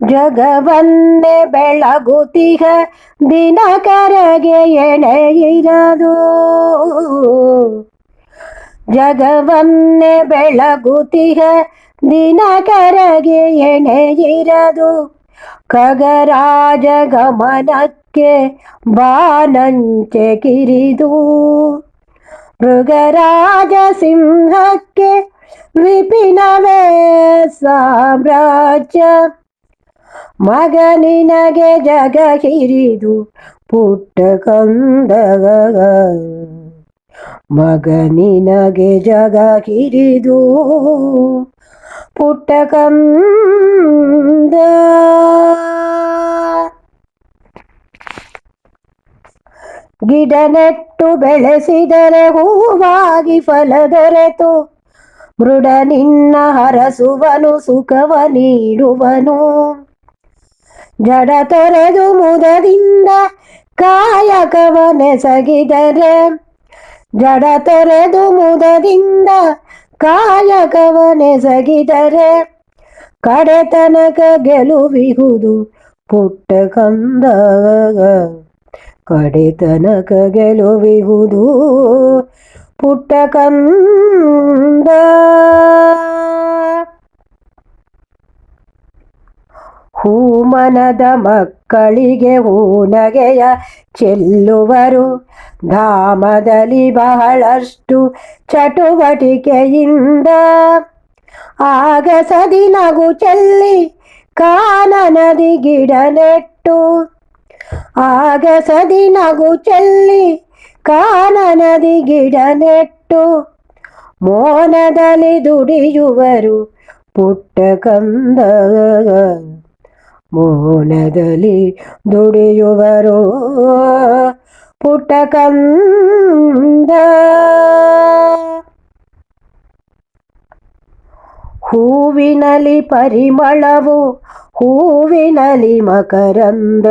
ಜಗವನ್ನೇ ಬೆಳಗುತಿಹ ದಿನಕರಗೆ ಎಣೆಯಿರದು ಜಗವನ್ನೇ ಬೆಳಗುತಿಹ ದಿನಕರಗೆ ಎಣೆಯಿರದು ಖಗರಾಜ ಗಮನಕ್ಕೆ ಬಾನಂಚೆ ಕಿರಿದು ಮೃಗರಾಜ ಸಿಂಹಕ್ಕೆ ವಿಪಿನವೇ ಸಾಮ್ರಾಜ್ಯ ಮಗ ನಿನಗೆ ಜಗ ಹಿರಿದು ಪುಟ್ಟ ಕಂದ ಮಗನಿನಗೆ ಜಗ ಹಿರಿದು ಪುಟ್ಟ ಕಂದ. ಗಿಡ ನೆಟ್ಟು ಬೆಳೆಸಿದರೆ ಹೂವಾಗಿ ಫಲ ದೊರೆತು. ಮೃಡ ನಿನ್ನ ಹರಸುವನು, ಸುಖವ ನೀಡುವನು. ಜಡ ತೊರೆದು ಮುದದಿಂದ ಕಾಯಕವನೆಸಗಿದರೆ ಜಡ ತೊರೆದು ಮುದದಿಂದ ಕಾಯಕವನೆಸಗಿದರೆ ಕಡೆತನಕ ಗೆಲುವಿಹುದು ಪುಟ್ಟ ಕಂದ ಕಡೆತನಕ ಗೆಲುವಿಹುದು ಪುಟ್ಟ ಕಂದ ಹೂಮನದ ಮಕ್ಕಳಿಗೆ ಹೂನಗೆಯ ಚೆಲ್ಲುವರು. ಧಾಮದಲ್ಲಿ ಬಹಳಷ್ಟು ಚಟುವಟಿಕೆಯಿಂದ ಆಗಸದಿ ನಗು ಚೆಲ್ಲಿ ಕಾನನದಿ ಗಿಡ ನೆಟ್ಟು ಆಗಸದಿ ನಗು ಚೆಲ್ಲಿ ಕಾನನದಿ ಗಿಡ ನೆಟ್ಟು ಮೋನದಲ್ಲಿ ದುಡಿಯುವರು ಪುಟ್ಟ ಕಂದ ಮೋನದಲ್ಲಿ ದುಡಿಯುವರು. ಪುಟ್ಟ ಕಂದ ಹೂವಿನಲಿ ಪರಿಮಳವು ಹೂವಿನಲಿ ಮಕರಂದ.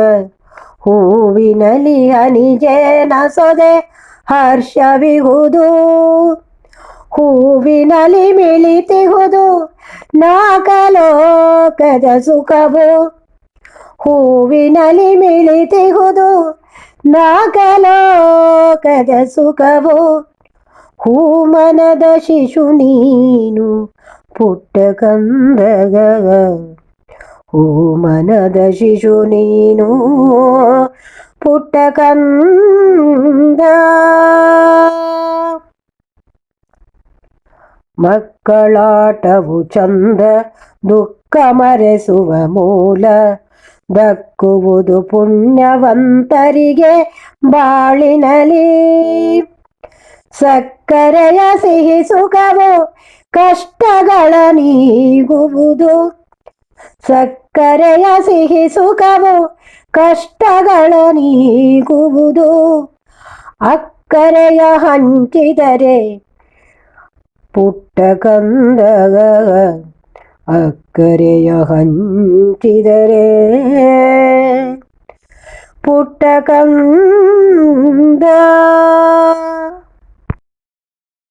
ಹೂವಿನಲಿ ಅನಿಜೇನ ಸೊದೆ, ಹರ್ಷವಿಹುದು. ಹೂವಿನಲಿ ಮಿಳಿತಿಹುದು ನಾಕಲೋಕದ ಸುಖವು. ಹೂವಿನಲಿ ಮಿಳಿತಿಹುದು ನಾಗಲೋಕದ ಸುಖವು. ಹೂಮನದ ಶಿಶು ನೀನು ಪುಟ್ಟ ಕಂದಗ ಹೂಮನದ ಶಿಶು ನೀನು ಪುಟ್ಟ ಕಂದ ಮಕ್ಕಳಾಟವು ಚಂದ, ದುಃಖ ಮರೆಸುವ ಮೂಲ. ದಕ್ಕುವುದು ಪುಣ್ಯವಂತರಿಗೆ ಬಾಳಿನಲಿ. ಸಕ್ಕರೆಯ ಸಿಹಿ ಸುಖವು ಕಷ್ಟಗಳ ನೀಗುವುದು. ಸಕ್ಕರೆಯ ಸಿಹಿ ಸುಖವು ಕಷ್ಟಗಳ ನೀಗುವುದು. ಅಕ್ಕರೆಯ ಹಂಚಿದರೆ ಪುಟ್ಟ ಕಂದ ಅಕ್ಕರೆಯ ಹಂಚಿದರೆ ಪುಟ್ಟ ಕಂದ